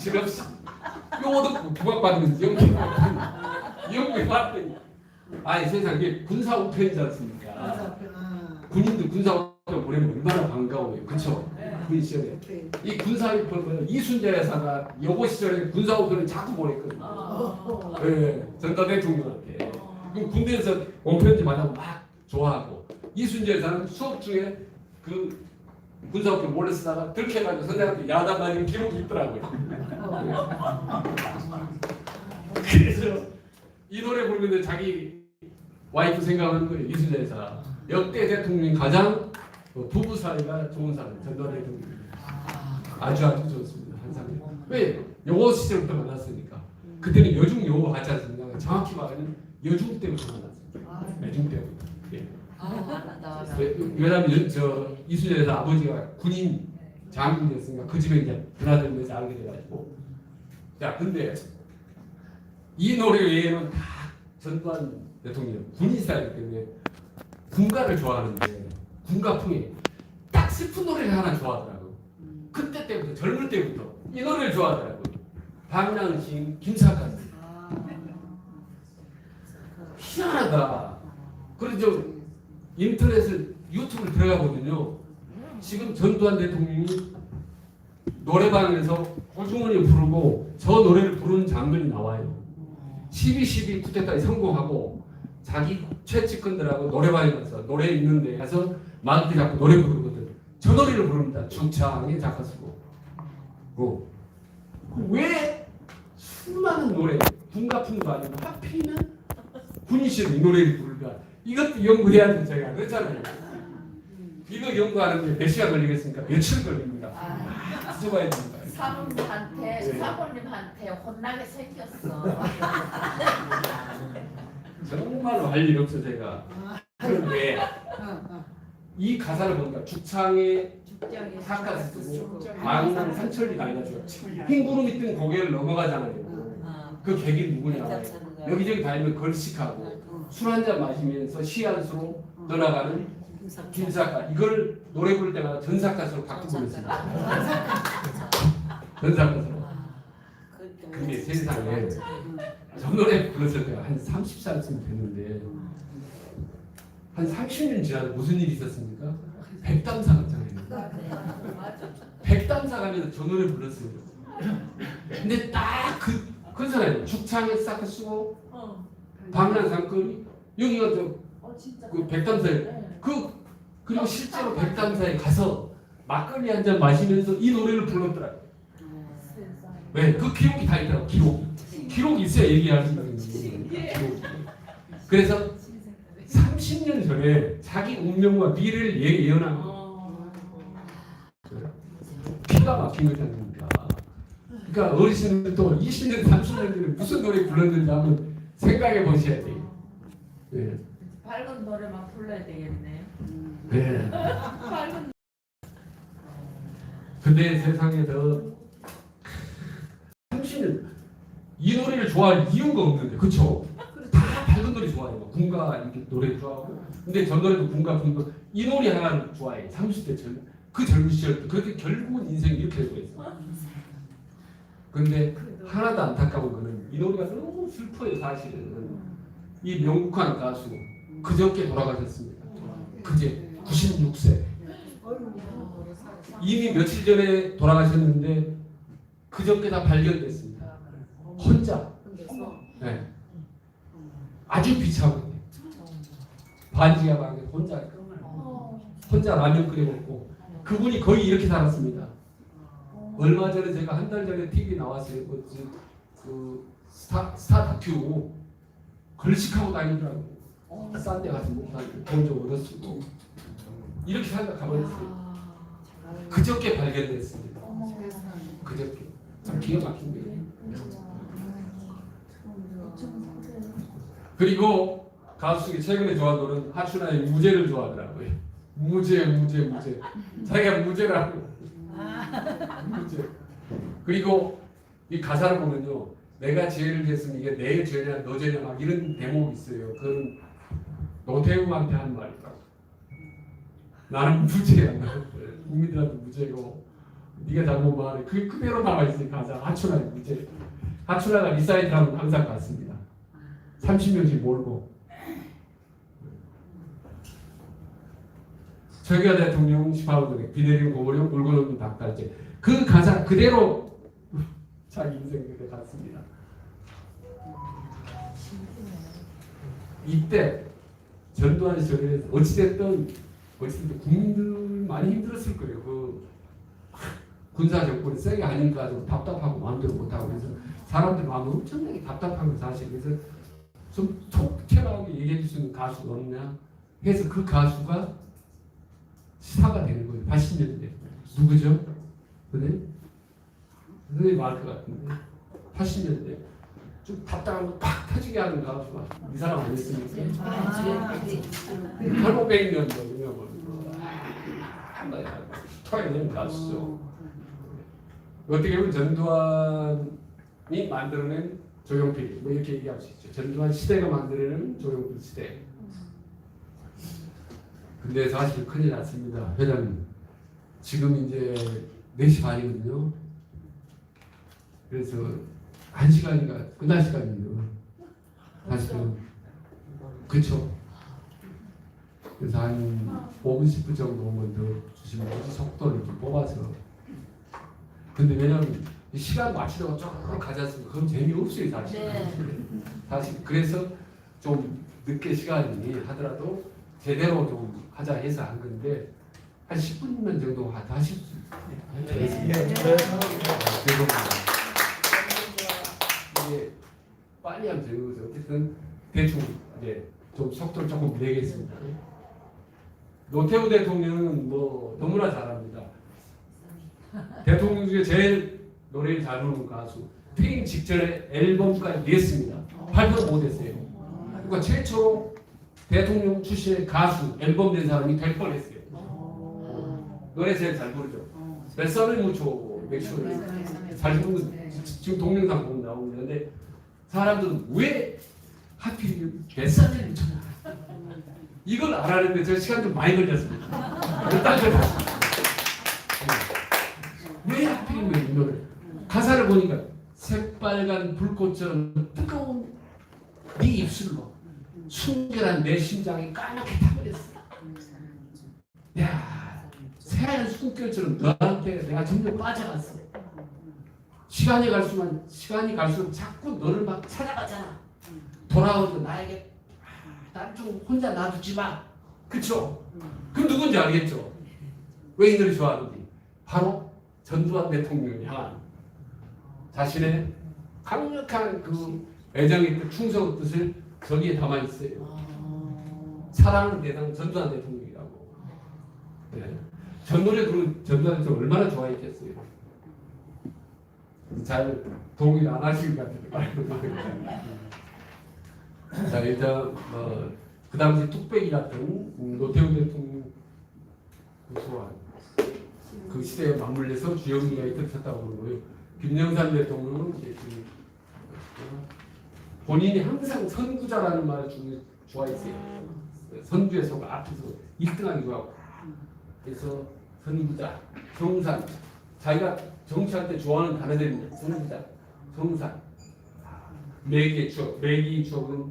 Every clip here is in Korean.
실없이 요것도 부각받으면서 연기 연기 받더니 아니 세상 이게 군사 우편이지 않습니까? 아, 군인들 군사 우편 보내면 얼마나 반가워요, 그렇죠? 군 시절에 네. 이 군사 우편은 이순재 여사가 여고 시절에 군사 우편을 자꾸 보냈거든요. 어. 예, 전다 대통령한테. 그럼 군대에서 원편지 만나면 막 좋아하고 이순재 여사는 수업 중에 그 군사 우편 몰래 쓰다가 들켜가지고 선생님한테 야단 맞은 기록이 있더라고요. 그래서 이 노래 부르는데 자기 와이프 생각하는 거예요. 이순재 여사. 역대 대통령 가장 어, 부부 사이가 좋은 사람 전두환 대통령. 아주 아주 좋습니다. 한상이. 왜? 여고 시절부터 만났으니까. 그때는 여중 여고 같지 않습니까? 정확히 말하면 여중 때부터 만났어요. 여중 때부터. 예. 왜- 왜냐면 여- 저 여사 아버지가 군인 장군이었으니까 그 집에 이제 드나들면서 알게 돼가지고. 자, 근데 이 노래 외에는 다 전두환 대통령 군인사이기 때문에 군가를 좋아하는데 군가풍에 딱 슬픈 노래를 하나 좋아하더라고. 그때 때부터 젊을 때부터 이 노래를 좋아하더라고. 박랑신, 김사관. 희한하다. 그래서 인터넷을 유튜브를 들어가거든요. 지금 전두환 대통령이 노래방에서 호주머니 부르고 저 노래를 부르는 장면이 나와요. 12.12 쿠데타에 성공하고 자기 최측근들하고 노래방에 가서 노래 있는데 가서 마이크 잡고 노래 부르거든. 저 노래를 부릅니다. 중창의 작가 쓰고. 어. 왜 수많은 노래, 군가풍도 아니고 하필이면 군인실이 이 노래를 부를까? 이것도 연구해야 돼 제가 그렇잖아요. 이거 연구하는데 몇 시간 걸리겠습니까? 며칠 걸립니다. 써봐야 됩니다. 사모님한테 네. 사모님한테 혼나게 생겼어. 정말로 할 일 없어 제가. 그런데 이 가사를 보니까 죽창에 사카스 쓰고 망난 산천리가 아니라죠. 흰 구름이 뜬 고개를 넘어가잖아요. 그 계기 누구냐? 여기저기 다니면 걸식하고 술 한 잔 마시면서 시한수로 떠나가는 김사카 이걸 노래 부를 때마다 전사카스로 바꾸고 있습니다. 전사카스로. 근데 세상에 저 노래 불렀을 때가 한 30살쯤 됐는데 한 30년 지나서 무슨 일이 있었습니까? 백담사 갔잖아요. 백담사 가면서 저 노래 불렀어요. 근데 딱 그 그잖아요. 죽창에 싹 쓰고 방랑산거리 여기가 어 진짜. 저그 백담사에 네. 그 그리고 실제로 백담사에 가서 막걸리 한 잔 마시면서 이 노래를. 세상에. 왜? 그 기록이 다 있더라고 기록. 기록이 있어야 얘기할 수 있는 기록. 그래서 30년 전에 자기 운명과 미래를 예- 예언한 어. 기가 막힌 거지 않습니까? 그러니까 어르신들도 20년, 30년 전에 무슨 노래 불렀는지 한번 생각해 보셔야 돼요. 네. 밝은 노래만 불러야 되겠네. 네. 밝은 근데 세상에서 30년 이 노래를 좋아할 이유가 없는데 그쵸? 다 밝은 노래 좋아해요 군가 이렇게 노래 좋아하고 근데 저 노래도 군가 군도 이 노래 하나를 좋아해 30대 젊, 그 젊은 시절 때 그렇게 결국은 인생이 이렇게 되고 있어 근데 하나도 안타까운 거는 이 노래가 너무 슬퍼요 사실은 이 명국한 가수 그저께 돌아가셨습니다 그제 96세 이미 며칠 전에 돌아가셨는데 그저께 다 발견됐습니다. 혼자. 네. 아주 비참하게. 반지하 방에 혼자 어. 혼자 라면 끓여 먹고 그분이 거의 이렇게 살았습니다. 얼마 전에 제가 한 달 전에 TV 나왔어요. 그, 저- 그 스타 스타 다큐 걸식하고 다니더라고. 요 싼데 가서 돈좀 얻어 쓰고 이렇게 살다 가버렸어요. 그저께 발견됐습니다. 그저께 참 기가 막힌 거예요. 그리고 가수 중에 최근에 좋아하는 노래는 하춘아의 무죄를 좋아하더라고요. 무죄, 무죄, 무죄. 자기가 무죄라고. 무죄. 그리고 이 가사를 보면요. 내가 죄를 지었으면 이게 내 죄냐 너 죄냐 막 이런 대목이 있어요. 그건 노태우한테 한 말이라고. 나는 무죄야. 국민들한테 무죄고 네가 잘못 말해. 그게 그대로 나와 있으니까 가자. 하춘아 이제 하춘아가 리사이트하면 항상 갔습니다. 30년씩 몰고. 최규하 대통령 18호동에 비 내리는 고무령 물건 없는 닭달재 그 가사 그대로 자기 인생 그대 갔습니다. 이때 전두환 시절에 어찌됐든 어찌됐든 국민들 많이 힘들었을 거예요. 그 군사 정권이 세게 하니까 좀 답답하고 마음대로 못하고 그래서 사람들 마음이 엄청나게 답답한 거 사실 그래서 좀 톡 튀어나오게 얘기해 줄 수 있는 가수가 없냐 해서 그 가수가 스타가 되는 거예요 80년대 누구죠? 근데 선생님 알것 같은데 80년대 좀 답답한 거팍 터지게 하는 가수가 이 사람 아니었습니까? 아, 8500년도 유명한 뭐야 토요일 가수죠 어떻게 보면 전두환이 만들어낸 조용필 뭐 이렇게 얘기할 수 있죠. 전두환 시대가 만들어낸 조용필 시대. 근데 사실 큰일 났습니다. 회장님. 지금 이제 4시 반이거든요. 그래서 1시간인가 끝날 시간이에요. 사실은. 그쵸? 그래서 한 5분 10분 정도만 더 주시면 속도를 좀 뽑아서 근데 왜냐면 이 시간 맞추려고 쭉 가지 않습니까? 그럼 재미없어요 사실 네. 사실 그래서 좀 늦게 시간이 하더라도 제대로 좀 하자 해서 한 건데 한 10분만 정도 하- 하실 수 네. 있겠습니다. 죄송합니다. 이게 빨리 하면 되는 거죠. 어쨌든 대충 이제 좀 속도를 조금 내겠습니다. 노태우 대통령은 뭐 너무나 잘합니다. 대통령 중에 제일 노래를 잘 부르는 가수 퇴임 직전에 앨범까지 냈습니다. 발표 못했어요. 그러니까 최초로 대통령 출신의 가수 앨범 낸 사람이 될 뻔했어요. 노래 제일 잘 부르죠. 뱃살을 묻혀 맥주를 잘 부르는 지금 동영상 보면 나오는데. 사람들은 왜 하필 뱃살을 묻혀냐 이걸 알아내는데 저 시간 좀 많이 걸렸습니다. 딱 걸렸습니다 왜 하필이면 이 노래? 가사를 보니까 새빨간 불꽃처럼 뜨거운 네 입술로 순결한 내 심장이 까맣게 타버렸어. 야 새하얀 숨결처럼 너한테 내가 점점 빠져갔어. 시간이 갈수록 시간이 갈수록 자꾸 너를 막 찾아가잖아. 돌아오는 나에게 난좀 혼자 놔두지 마. 그쵸? 그럼 누군지 알겠죠? 왜 이 노래 좋아하는지. 바로 전두환 대통령을 향한 자신의 강력한 그 애정의 뜻, 충성의 뜻을 저기에 담아 있어요. 사랑하는 대상 전두환 대통령이라고. 네. 전 노래 부른 전두환 대통령 얼마나 좋아했겠어요. 잘 동의 안 하실 것 같은데. 자 일단 어, 그 당시 뚝배기였던 음, 노태우 대통령 그 소환 그 시대에 맞물려서 주영미가 이끌었다고 하는 거예요. 김영삼 대통령은 이제 그 어, 본인이 항상 선구자라는 말을 주- 좋아했어요. 선두에서 앞에서 1등하기 좋아하고 그래서 선구자, 정산 자기가 정치할 때 좋아하는 단어들입니다. 선구자, 정산 매기의 추억, 매기의 추억은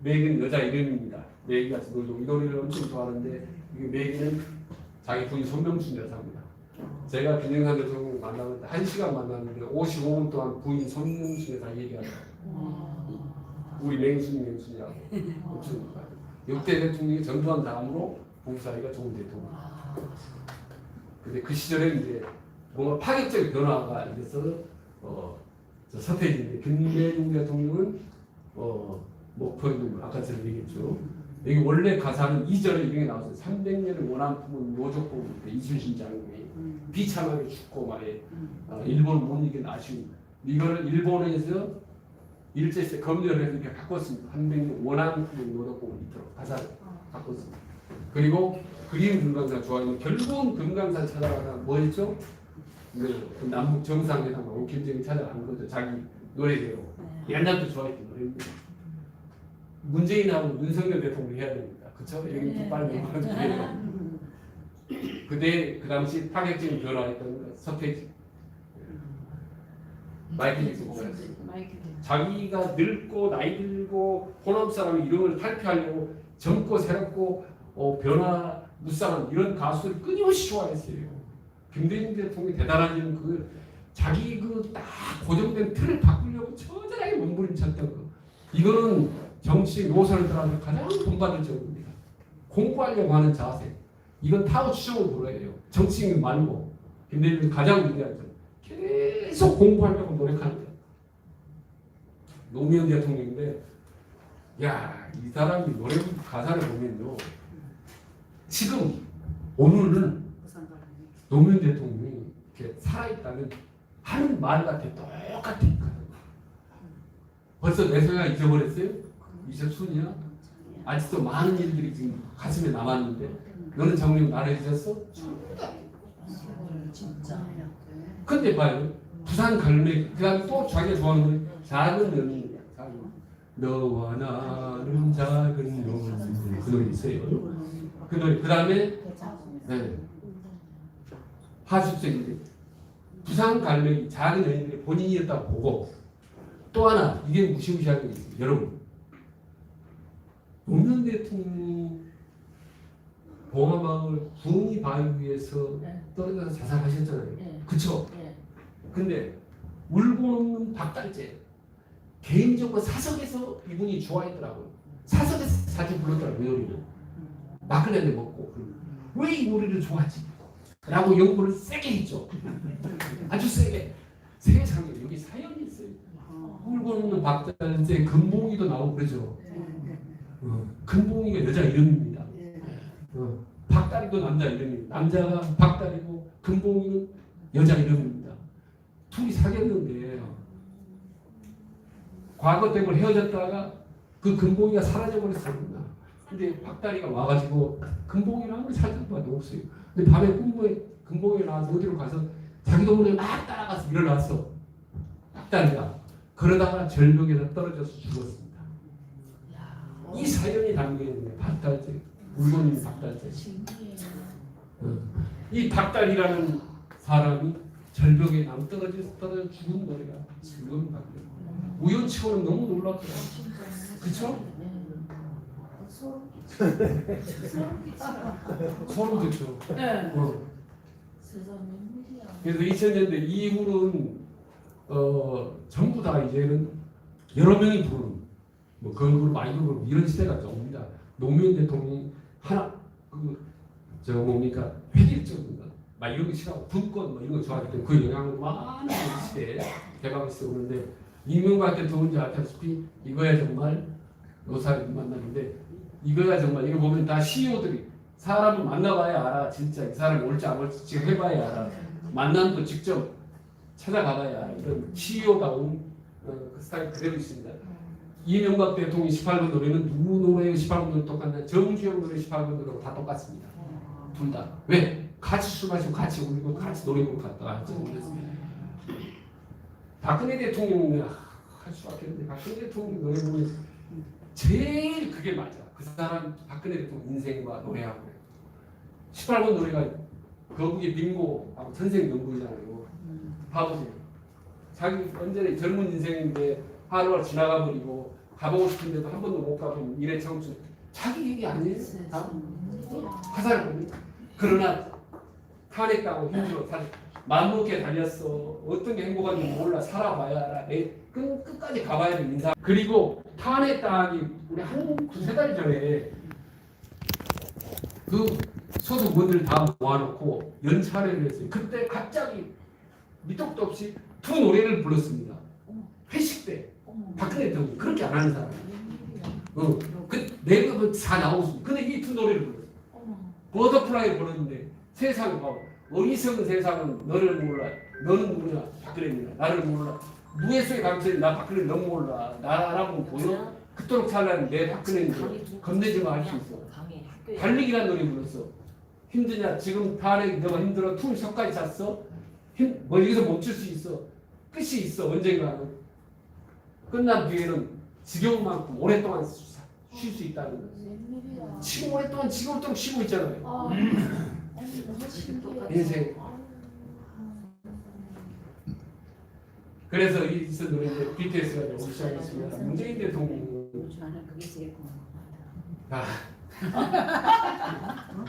매기는 여자 이름입니다. 매기 같은 노래, 이 노래를 엄청 좋아하는데 이게 매기는 자기 부인 손명춘 여사입니다. 제가 김영삼 대통령 만나는데 한 시간 만났는데 55분 동안 부인 손명춘 여사 얘기하더라고요. 우리 맹순이 맹순이라고 엄청 역대 대통령이 전두환 다음으로 부부 사이가 좋은 대통령. 근데 그 시절에 이제 뭔가 파격적인 변화가 있어서 어, 저 서태지인데 김대중 대통령은 어, 있는 거 아까 제가 얘기했죠. 여기 원래 가사는 2절에 이렇게 나왔어요. 300년의 원한 품은 노적고 이순신 장군이 비참하게 죽고 말해 어, 일본 못 이긴 아쉬움. 이거를 일본에서 일제시대 검열을 해서 이렇게 바꿨습니다. 300년 원한 품은 노적고 있도록 가사를 바꿨습니다. 그리고 그림 금강산 좋아하는 결국은 금강산 찾아가다 뭐였죠? 그, 그 남북 정상회담하고 김정일 찾아간 거죠. 자기 노래대로. 옛날부터 좋아했던 노래인데. 문재인하고 윤석열 대통령 해야 됩니다. 그쵸? 여기 네. 빨리 넘어가도 돼요. 그때 그 당시 파격적인 변화했던 서태지 마이클 잭슨 마이크 자기가 늙고 나이 들고 호남 사람의 이름을 탈피하려고 젊고 새롭고 어, 변화 무쌍한 이런 가수를 끊임없이 좋아했어요. 김대중 대통령이 대단하지만 그 자기 그 딱 고정된 틀을 바꾸려고 처절하게 몸부림쳤던 거. 이거는 정치 들어가서 가장 본받을 정도입니다. 공부하려고 하는 자세. 이건 타고 추종을 불러야 요 정치인 말고 김대중이 가장 위대한 점. 계속 공부하려고 노력하는 거. 노무현 대통령인데 야 이 사람이 노래 가사를 보면요 지금 오늘은 노무현 대통령이 이렇게 살아있다면 하는 말 같아 똑같아 벌써 내 생각 잊어버렸어요? 이제 순이야? 아직도 많은 일들이 지금 가슴에 남았는데 너는 정령 나를 잊었어? 근데 봐요 부산 갈매 그 다음에 또 자기가 좋아하는 노래 작은 연인 작은 너와 나는 작은 연인 그 노래 있어요 그 노래 그 다음에 네. 하숙생인데 부산 갈매기 작은 연인들이 본인이었다고 보고 또 하나 이게 무시무시한 게 있어요 여러분 노무현 대통령이 봉화마을 구흥이 바위 위에서 네. 떨어져서 자살하셨잖아요 예. 그쵸? 예. 근데 울고 없는 박달재 개인적으로 사석에서 이분이 좋아했더라고요. 사석에서 자주 불렀더라고요. 이 노래를. 막걸리를 먹고 왜 이 노래를 좋아하지? 라고 연구를 세게 했죠. 아주 세게. 세상에 여기 사연이 있어요. 울고 없는 박달재 금봉이도 나오고 그러죠. 어, 금봉이가 여자 이름입니다. 어, 박다리도 남자 이름입니다. 남자가 박다리고 금봉이는 여자 이름입니다. 둘이 사귀었는데 과거 때문에 헤어졌다가 그 금봉이가 사라져버렸습니다. 근데 박다리가 와가지고 금봉이랑 아무리 살펴봐도 없어요. 근데 밤에 꿈에 금봉이 나와서 어디로 가서 자기 동물에 막 따라가서 일어났어. 박다리가 그러다가 절벽에서 떨어져서 죽었습니다. 이 사연이 담겨 있는 박달재 울고 있는 박달재. 신기해요. 이 박달이라는 사람이 절벽에 남 떨어져서 떨어져 죽은 노래가 지금 박달. 우연치고는 너무 놀랍더라. 그쵸? 소름. 소름 돋죠. 네. 어. 세상에. 그래서 2000년대 이후로는 어, 전부 다 이제는 여러 명이 부르는 뭐 걸그룹 아이돌 이런 시대가 옵니다. 노무현 대통령이 하나 그저 뭡니까 획일적인가 막 이런 거 싫어하고 분권 뭐 이런 거 좋아하기 때문에 그 영향을 많이 이 시대에 쓰 오는데 이명박 대통령이 알다시피 이거야 정말 요사를 만났는데 이거야 정말 이거 보면 다 CEO들이 사람을 만나봐야 알아 진짜. 이 사람이 올지 안 올지 지금 해봐야 알아. 거 직접 찾아가봐야 알아. 이런 CEO다운 어, 그 스타일 그대로 있습니다. 이명박 대통령 18번 노래는 누구 노래 18번 노래 똑같나 정주영 노래 18번 노래가 다 똑같습니다. 둘 다. 왜? 같이 술 마시고 같이 울고 같이 노래 부르고 갔다가. 박근혜 대통령은 아, 할 수밖에 없는데 박근혜 대통령 노래 보면 제일 그게 맞아. 그 사람 박근혜 대통령 인생과 노래하고 18번 노래가 거북이 빙고하고 선생 명곡이잖아요. 봐보세요. 자기 완전히 젊은 인생인데 하루가 지나가 버리고 가보고 싶은데도 한 번도 못 가본 미래 청춘 자기 얘기 아니에요? 다 화살을 봅니다. 그러나 탄핵당하고 힘들어 살 맘먹게 달렸어. 어떤 게 행복한지 몰라. 살아봐야 알아. 내 끝, 끝까지 가봐야 돼 인사. 그리고 탄핵당하기 우리 한 두세 달 전에 그 소속원들 다 모아놓고 연차례를 했어요. 그때 갑자기 밑도 없이 두 노래를 불렀습니다. 회식 때. 박근혜 대통령 그렇게 안 하는 사람. 어, 그 내가 다 나오고 근데 이 두 노래를 불렀어. 어머. 버터플라이를 보냈는데 세상에 봐 어리석은 세상은 너를 몰라. 너는 누구냐? 박근혜입니다. 나를 몰라. 무에서의 감정이 나 박근혜 너무 몰라. 나라고 보여? 그토록 잘난 내 박근혜인데 겁내지 마 할 수 있어. 달리기란 노래 불렀어. 힘드냐? 지금 탄핵 너가 힘들어? 퉁 석까지 잤어? 힘, 뭐 여기서 멈출 수 있어? 끝이 있어 언젠가는. 끝난 뒤에는 지겨운 만큼 오랫동안 쉴 수 있다는 웬일이야. 지금 오랫동안 지겨울도록 쉬고 있잖아요. 아. 인생. 그래서 이 노래 이제 BTS가 오기 시작했습니다. 문재인 대통령 저는 그게 제일 고마워. 아,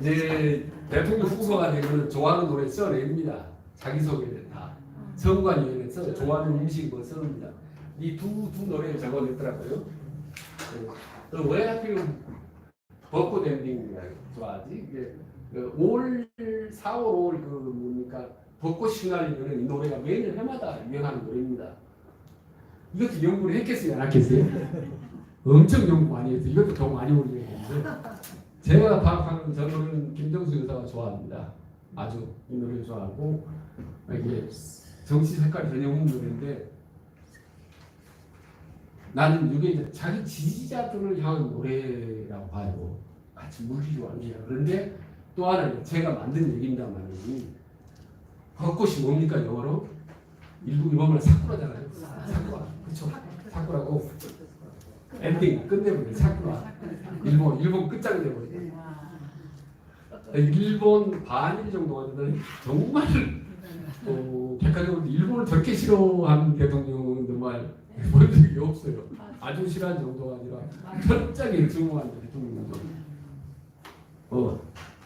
이제 대통령 후보가 되면 좋아하는 노래 써냅니다. 자기소개를 다 선관위원회 써 좋아하는 음식 뭐 써냅니다. 이 두 두 노래 적어냈더라고요. 그왜 하필 벚꽃 엔딩 좋아하지? 이게 그 5월 4월 5월 그 뭡니까 벚꽃 휘날리면 이 노래가 매년 해마다 유행하는 노래입니다. 이것도 연구를 했겠어요, 안 했겠어요? 엄청 연구 많이 했어요. 이것도 더 많이 올리겠는데 제가 파악하는 저 노래는 김정수 여사가 좋아합니다. 아주 이 노래 좋아하고 이게 정치 색깔이 전혀 없는 노래인데 나는 이게 자기 지지자들을 향한 노래라고 봐요. 같이 물리로 합니다. 그런데 또 하나는 제가 만든 얘기입니다만 벚꽃이 뭡니까 영어로? 일부 일본말 사쿠라잖아요. 사쿠라. 그쵸? 사쿠라고 엔딩 끝내버려 사쿠라. 일본 일본 끝장이 돼버려. 일본 반일 정도가 되더니 정말 어, 백화점으로 일본을 저렇게 싫어하는 대통령은 정말 본 적이 없어요. 아주 싫어하는 정도가 아니라 철저하게 증오하는 대통령이죠. 어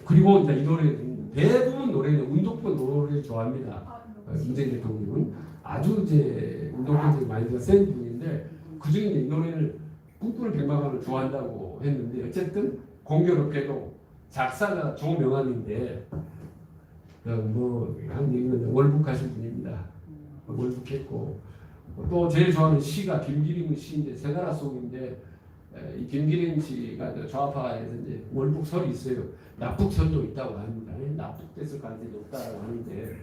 그리고 이제 이 노래 대부분 노래는 운동권 노래 좋아합니다. 어, 문재인 대통령은 아주 이제 운동권적인 마인드가 센 분인데 그 중에 이 노래를 꿈꾸는 백마강을 좋아한다고 했는데 어쨌든 공교롭게도 작사가 조명환인데 어, 뭐한 월북하신 분입니다. 월북했고 또 제일 좋아하는 시가 김기림 시인데 세 나라 속인데 에, 이 김기림 씨가 좌파에서 이제 월북설이 있어요. 납북설도 있다고 합니다. 납북됐을 가능성이 높다고 하는데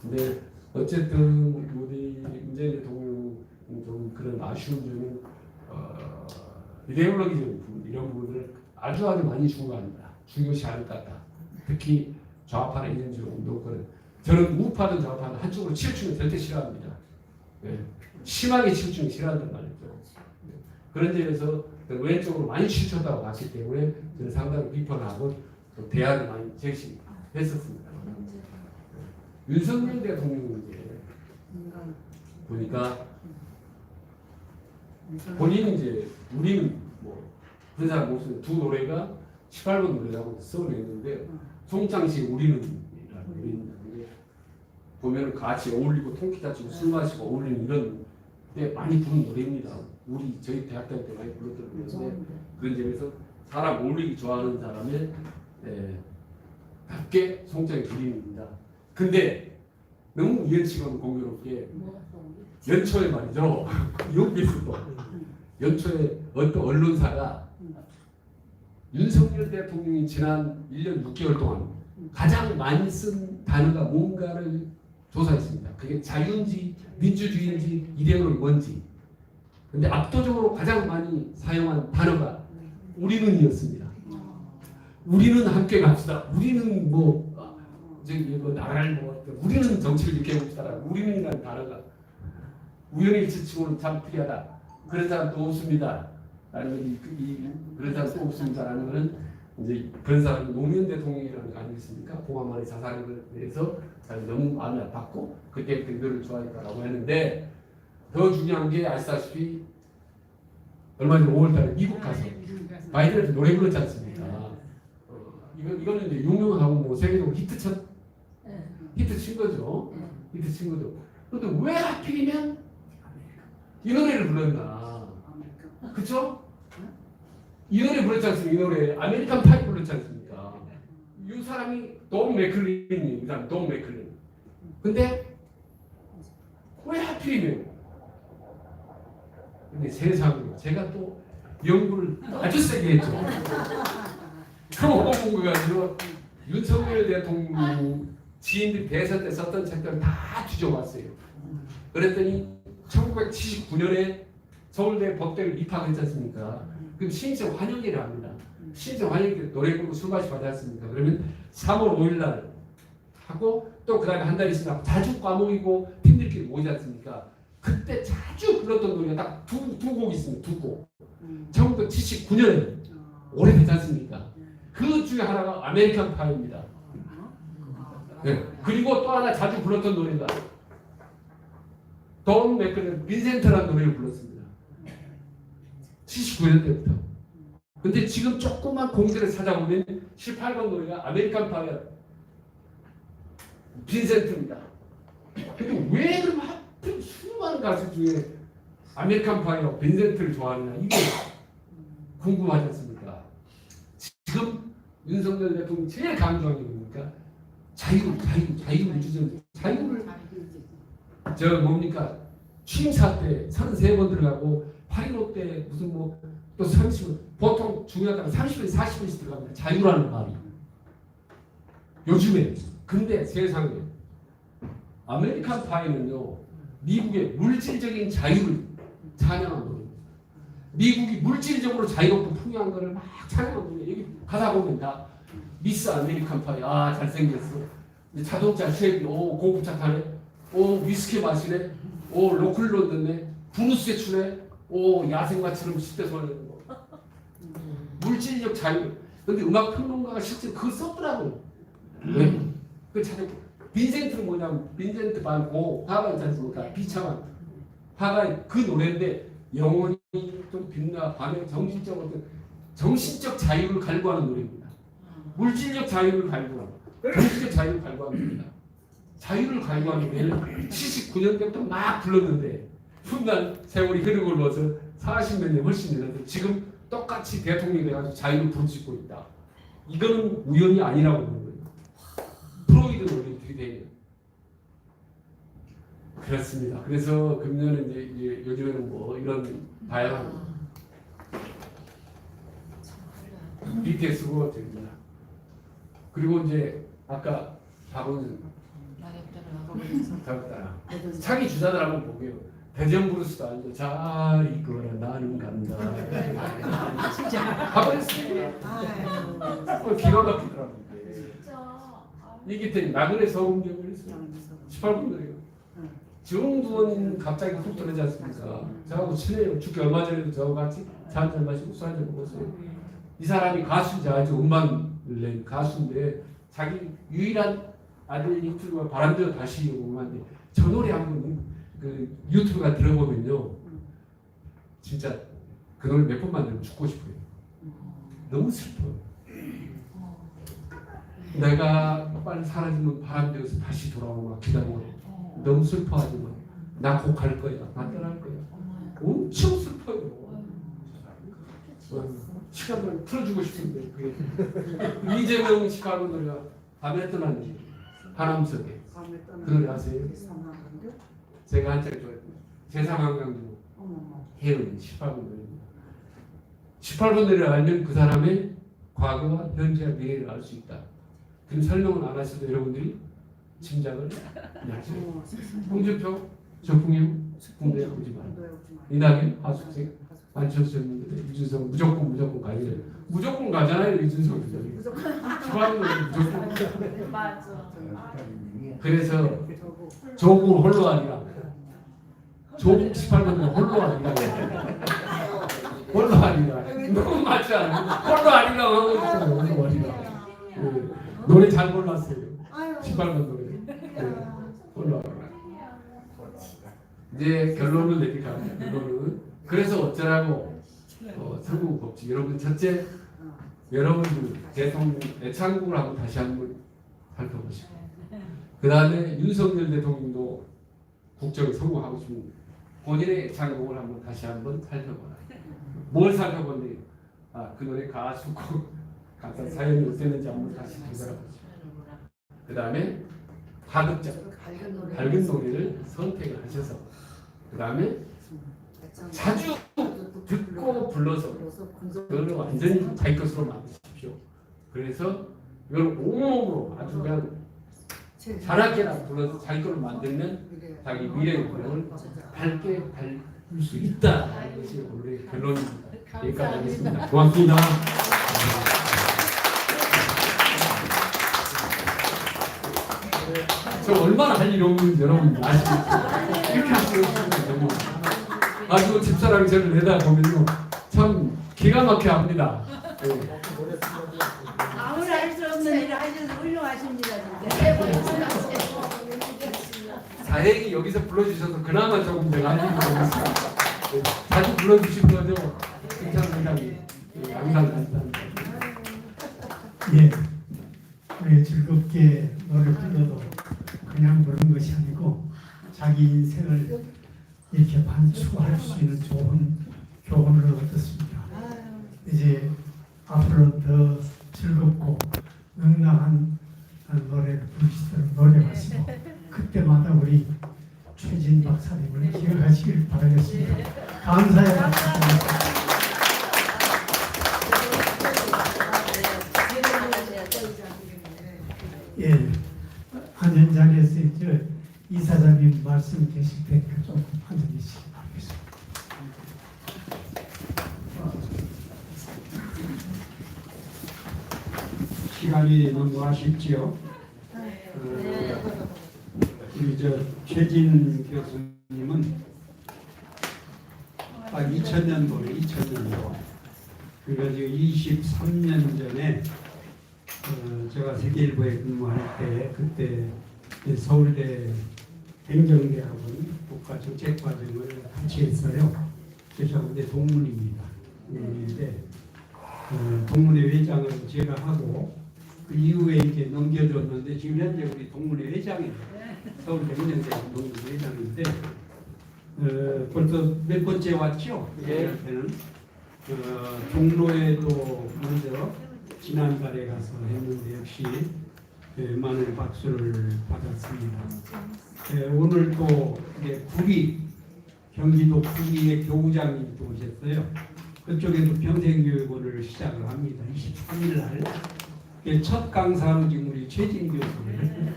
근데 어쨌든 우리 문재인 대통령 좀 그런 아쉬운 점은 어, 이데올로기적인 부분 이런 부분을 아주 아주 많이 중요합니다. 중요시 않을 것 같다. 특히 좌파나 이념적 운동권은 저는 우파든 좌파든 한쪽으로 치우치면 절대 싫어합니다. 예. 심하게 치우치면 싫어한단 말이죠. 예. 그런 점에서 그 왼쪽으로 많이 치우쳤다고 봤기 때문에 저는 상당히 비판하고 또 대안을 많이 제시했었습니다. 윤석열 대통령은 이제 보니까 본인은 이제 우리는 뭐 군사 목소리 두 노래가 18번 노래라고 써냈는데 송창식 우리는. 이게 보면 같이 어울리고 통기타 치고 술 마시고 어울리는 이런 때 많이 부른 노래입니다. 우리 저희 대학 다닐 때 많이 불렀던 노래인데 그런 점에서 사람 어울리기 좋아하는 사람의 에, 답게 송창의 그림입니다. 근데 너무 이현치가 공교롭게 연초에 말이죠. 여기서도 연초에 어떤 언론사가 윤석열 대통령이 지난 1년 6개월 동안 가장 많이 쓴 단어가 뭔가를 조사했습니다. 그게 자유인지 민주주의인지 이데올로기 뭔지. 근데 압도적으로 가장 많이 사용한 단어가 우리는이었습니다. 우리는 함께 갑시다. 우리는 뭐 어, 저기 뭐 나라를 뭐 우리는 정치를 이렇게 해봅시다라고 우리는이라는 단어가 우연히 지치고는 참 특이하다. 그런 사람도 없습니다. 라는 사람도 없습니다라는 것은 이제 그런 사람이 노무현 대통령이라는 거 아니겠습니까? 공화만의 자살에 대해서 자기 너무 마음이 아팠고 그때부터 이거를 좋아했다라고 했는데 더 중요한 게 아시다시피 얼마 전 5월달에 미국 가서 바이든한테 노래 불렀지 않습니까? 어, 이거 이거는 이제 유명하고 뭐 세계적으로 히트 쳤 히트 친 거죠. 히트 친 거죠. 근데 왜 하필이면 이 노래를 불렀나? 그쵸? 이 노래 불렀지 않습니까? 이 노래 아메리칸 파이 불렀지 않습니까? 이 사람이 돈 맥클린이 이 사람 돈 맥클린. 근데 왜 하필이면? 근데 세상에 제가 또 연구를 아주 세게 했죠. 그거 보고 가지고 윤석열 대통령 지인들이 대선 때 썼던 책들을 다 뒤져봤어요. 그랬더니 1979년에 서울대 법대를 입학했지 않습니까? 그럼 신입생 환영회를 합니다. 신입생 환영회 때 노래 부르고 술 마시 받지 않습니까? 그러면 3월 5일 날 하고 또 그 다음에 한 달 있으면 자주 과목이고 팀들끼리 모이지 않습니까? 그때 자주 불렀던 노래가 딱 두 두 곡 있습니다. 두 곡. 1979년에 오래되지 않습니까? 그 중에 하나가 아메리칸 파이입니다. 네. 그리고 또 하나 자주 불렀던 노래가 돈 맥클은 빈센트라는 노래를 불렀습니다. 79년 때부터. 근데 지금 조그만 공들을 찾아보면 18번 노래가 아메리칸 파이어 빈센트입니다. 근데 왜 그럼 하필 수많은 가수 중에 아메리칸 파이어 빈센트를 좋아하느냐 이게 궁금하지 않습니까? 지금 윤석열 대통령이 제일 강조하는 게 뭡니까? 자유, 자유, 자유 민주주의, 자유를 저 뭡니까 취임사 때 33번 들어가고 8.15때 무슨 뭐 또 30, 보통 중요하다면 30일, 40일씩 들어갑니다. 자유라는 말이. 요즘에 근데 세상에 아메리칸 파이는요 미국의 물질적인 자유를 찬양한 거예요. 미국이 물질적으로 자유롭고 풍요한 거를 막 찬양한 거예요. 여기 가다 보면 다 미스 아메리칸 파이 아 잘생겼어. 자동차 쉐입이 오 고급차 타네. 오 위스키 마시네. 오 로클로 듣네. 브루스에 추네. 오 야생마처럼 10대 소리하는 거. 물질적 자유. 근데 음악 평론가가 실제 그거 썼더라고. 왜? 그 찾아보. 빈센트는 뭐냐면 빈센트 반고 화가 있지 않습니까? 비참한 화가 그 노래인데 영혼이 좀 빛나 밤에 정신적 어떤 정신적 자유를 갈구하는 노래입니다. 물질적 자유를 갈구하는 정신적 자유를 갈구하는 겁니다. 자유를 갈구하는 노래를 79년 때부터 막 불렀는데 훗날 세월이 흐르고 흘러서 40몇 년 훨씬 지났는데 지금 똑같이 대통령이 돼가지고 자유를 부르짖고 있다. 이거는 우연이 아니라고 보는 거예요. 프로이드 논리 들이대요. 그렇습니다. 그래서 금년은 이제, 요즘에는 뭐 이런 다양한 BTS고 됩니다. 그리고 이제 아까 박원순 잡았다. 차기 주자들 한번 보게요. 대전 브루스도 아니고 잘 이거라 나는 간다. 가버렸습니다. 아유. 어, 기가 막히더라고요. 진짜. 아, 이게 때 나그네 서울경을 했어요. 18분들이요. 정두원 갑자기 훅 떨어지지 않습니까? 저하고 친해요. 죽기 얼마 전에도 저하고 같이 차 한잔 마시고 술 한잔 먹었어요. 이 사람이 가수인지 아주 음반을 낸 가수인데 자기 유일한 아들 유튜브가 바람대로 다시 음반인데 저 노래 한번 그 유튜브가 들어보면요. 진짜 그 노래 몇 번만 들으면 죽고 싶어요. 너무 슬퍼요. 내가 빨리 사라지면 바람대어서 다시 돌아오고 기다려. 너무 슬퍼하지 마. 나곧갈 거야. 나 떠날 거야. 엄청 슬퍼요. 어, 시간을 풀어주고 싶은데 그게 이재명 시카고 노래가 밤에 떠나는 바람 속에 그 노래 아세요? 제가 한창 좋아했던 제상한강도 어머머. 해은 18번 노래입니다. 18번 노래를 알면 그 사람의 과거와 현재와 미래를 알 수 있다. 그럼 설명은 안 하셔도 여러분들이 짐작을 하세요. 홍준표, 조풍임, 군대 오지 마. 군대에 오지 마. 이낙연, 하숙생, 안철수 했는데 이준석 무조건 무조건 가야 돼. 무조건 가잖아요 이준석. 무조건 좋아하는 거 무조건. 맞아. 아, 그래서 저거. 조국 홀로 아니라 조국 18번은 홀로 아니라. 홀로 아니라. 너무 맞지 않아? 홀로 아니라 하고 있어요 홀로 아니라. 네. 노래 잘 골랐어요. 아유. 18번 노래. 네. 홀로 아니라. 이제 결론을 합니다 결론은 그래서 어쩌라고. 어, 선거 법칙. 여러분 첫째 여러분들 대통령 애창국을 한번 다시 한번 살펴보시고. 그 다음에 윤석열 대통령도 국정에 성공하고 싶은 본인의 애창곡을 한번 다시 한번 살펴보라. 뭘 살펴본데 아 그 노래 가수고 가사 사연이 어땠는지 한번 다시 되돌아보시고 그 다음에 가급적 밝은 노래. 밝은 노래를 선택을 하셔서 그 다음에 자주 듣고 불러서 그거를 완전히 자기 것으로 만드십시오. 그래서 이걸 온몸으로 아주 그냥 자랑게나 불러서 자기 걸로 만들면 자기 미래의 구명을 밝게 달수 있다. 하는 것이 오늘의 결론입니다. 여기까지 하겠습니다. 고맙습니다. 저 얼마나 할 일이 없는지 여러분 아시겠죠? 이렇게 하시면 너무 아주 집사람이 저를 내다보면요 참 기가 막혀 합니다. 예. 일을 하셔서 훌륭하십니다. 다행히 여기서 불러주셔서 그나마 조금 내가 알리고 있습니다. 네, 자주 불러주신 거죠? 괜찮습니다. 예, 항상 감사합니다. 예, 우리 즐겁게 노래 불러도 그냥 부르는 것이 아니고 자기 인생을 이렇게 반추할 수 있는 좋은 교훈을 얻었습니다. 이제 앞으로 더 즐겁고 명랑한 노래를 부르시도록 노력하시고 그때마다 우리 최진 박사님을 기억하시길 바라겠습니다. 감사의 박수입니다. 예, 앉은 자리에서 이제 이사장님 말씀 계실 테니까 조금 앉아 계시기 바라겠습니다. 시간이 너무 아쉽지요. 어, 우리 저 최진 교수님은 딱 2000년도에 2000년도 그래가지고 23년 전에 어, 제가 세계일보에 근무할 때 그때 서울대 행정대학원 국가정책과정을 같이 했어요. 그래서 그때 동문입니다. 동문인데 어, 동문회 회장을 제가 하고 그 이후에 이제 넘겨줬는데 지금 현재 우리 동문회 회장이에요. 서울대 행정대학원 동문회 회장인데 어, 벌써 몇 번째 왔죠? 저한테는 어, 종로에도 먼저 지난달에 가서 했는데 역시 예, 많은 박수를 받았습니다. 예, 오늘 또 이제 구리 경기도 구리의 교우장님도 오셨어요. 그쪽에도 평생교육원을 시작을 합니다. 23일 날. 예, 첫 강사로 지금 우리 최진 교수를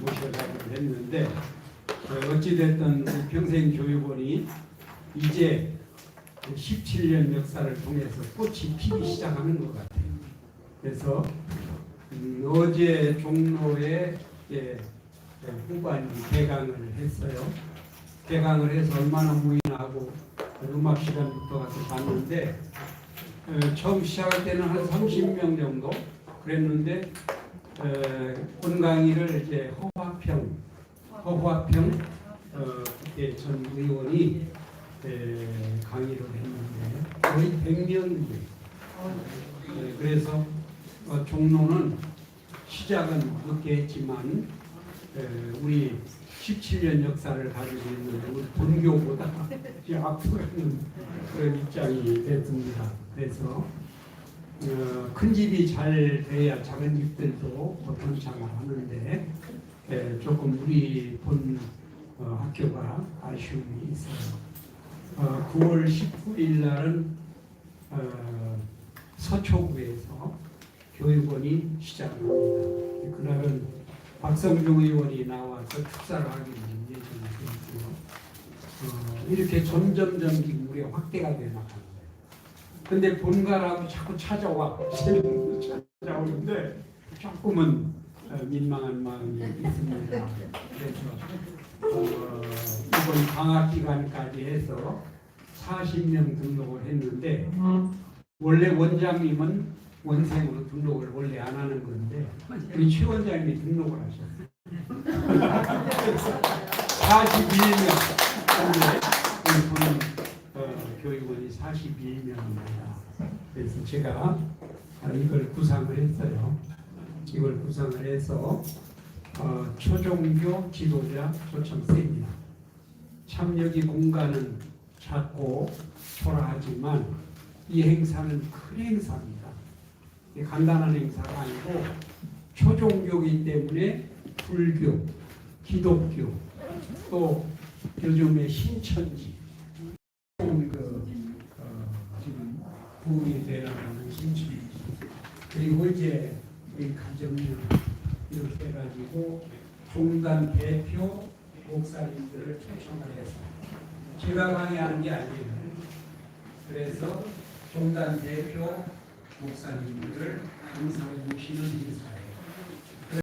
모셔가지고 했는데 어, 어찌됐든 우리 평생교육원이 이제 17년 역사를 통해서 꽃이 피기 시작하는 것 같아요. 그래서 음, 어제 종로에 예, 예, 후반기 개강을 했어요. 개강을 해서 얼마나 무인하고 음악 시간부터 가서 봤는데 어, 처음 시작할 때는 한 30명 정도 그랬는데 어, 본 강의를 이제 허화평 허화평 어, 그때 전 의원이 에, 강의를 했는데 거의 100명 네, 그래서 어, 종로는 시작은 늦게 했지만 에, 우리 17년 역사를 가지고 있는 우리 본교보다 앞서가는 그런 입장이 됐습니다. 그래서 어, 큰 집이 잘 돼야 작은 집들도 보통창을 하는데 에, 조금 우리 본 어, 학교가 아쉬움이 있어요. 어, 9월 19일 날은 어, 서초구에서 교육원이 시작합니다. 그날은 박성중 의원이 나와서 축사를 하기로 예정이 되어 있고요. 어, 이렇게 점점점 우리가 확대가 거예요. 근데 본가라고 자꾸 찾아와. 찾아오는데 조금은 어, 민망한 마음이 있습니다. 그래서 어, 이번 방학 기간까지 해서 40명 등록을 했는데 원래 원장님은 원생으로 등록을 원래 안 하는 건데 우리 최 원장님이 등록을 하셨어요. 41명 22명입니다. 그래서 제가 이걸 구상을 했어요. 이걸 구상을 해서 어, 초종교 지도자 초청생입니다. 참여기 공간은 작고 초라하지만 이 행사는 큰 행사입니다. 간단한 행사가 아니고 초종교이기 때문에 불교, 기독교, 또 요즘에 신천지, 그 부흥이 되어가는 신천지, 그리고 이제 우리 가정령 이렇게 해가지고 종단 대표 목사님들을 초청을 해서 제가 강의하는 게 아니에요. 그래서 종단 대표 목사님들을 항상 모시는 행사